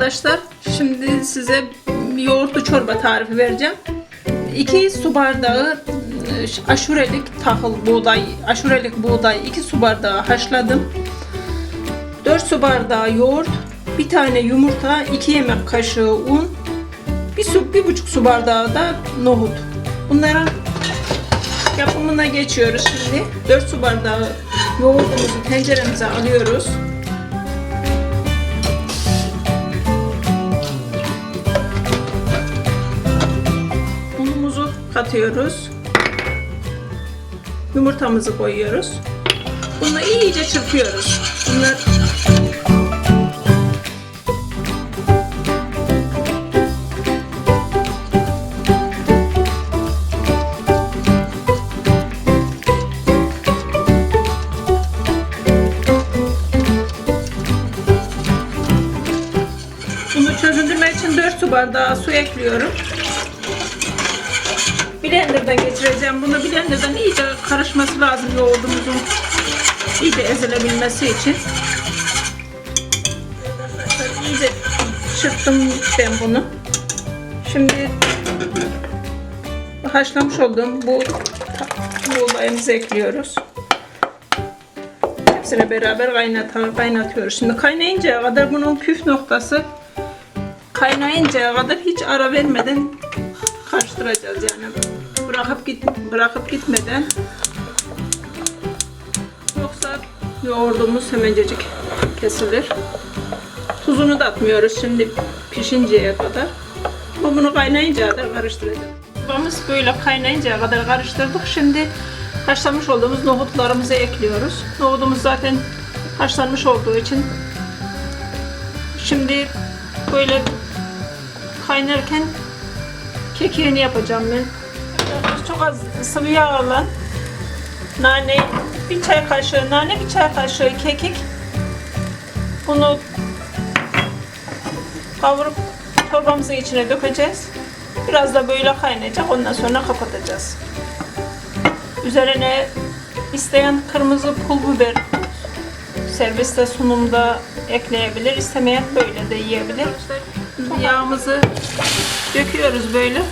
arkadaşlar. Şimdi size yoğurtlu çorba tarifi vereceğim. 2 su bardağı e, aşurelik tahıl buğday, aşurelik buğday 2 su bardağı haşladım. 4 su bardağı yoğurt, bir tane yumurta, 2 yemek kaşığı un, bir su, bir buçuk su bardağı da nohut. Bunların yapımına geçiyoruz şimdi. 4 su bardağı yoğurdumuzu tenceremize alıyoruz. Katıyoruz. Yumurtamızı koyuyoruz. Bunu iyice çırpıyoruz. Bunlar Bunu çözündürmek için 4 su bardağı su ekliyorum. Blender'dan geçireceğim. Bunu blender'dan iyice karışması lazım yoğurdumuzun iyice ezilebilmesi için. İyice çırptım ben bunu. Şimdi haşlamış olduğum bu buğdayımızı ekliyoruz. Hepsini beraber kaynat kaynatıyoruz. Şimdi kaynayıncaya kadar bunun püf noktası kaynayıncaya kadar hiç ara vermeden karıştıracağız yani. Bırakıp git bırakıp gitmeden. Yoksa yoğurdumuz hemencecik kesilir. Tuzunu da atmıyoruz şimdi pişinceye kadar. Ama bunu kaynayıncaya kadar karıştıracağız. Çorbamız böyle kaynayıncaya kadar karıştırdık. Şimdi haşlamış olduğumuz nohutlarımızı ekliyoruz. Nohudumuz zaten haşlanmış olduğu için şimdi böyle kaynarken kekiğini yapacağım ben. Çok az sıvı yağla nane, bir çay kaşığı nane, bir çay kaşığı kekik. Bunu kavurup çorbamızın içine dökeceğiz. Biraz da böyle kaynayacak. Ondan sonra kapatacağız. Üzerine isteyen kırmızı pul biber serviste sunumda ekleyebilir. İstemeyen böyle de yiyebilir. Yağımızı döküyoruz böyle.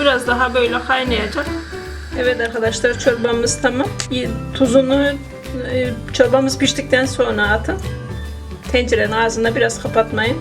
Biraz daha böyle kaynayacak. Evet arkadaşlar çorbamız tamam. Tuzunu e, çorbamız piştikten sonra atın. Tencerenin ağzına biraz kapatmayın.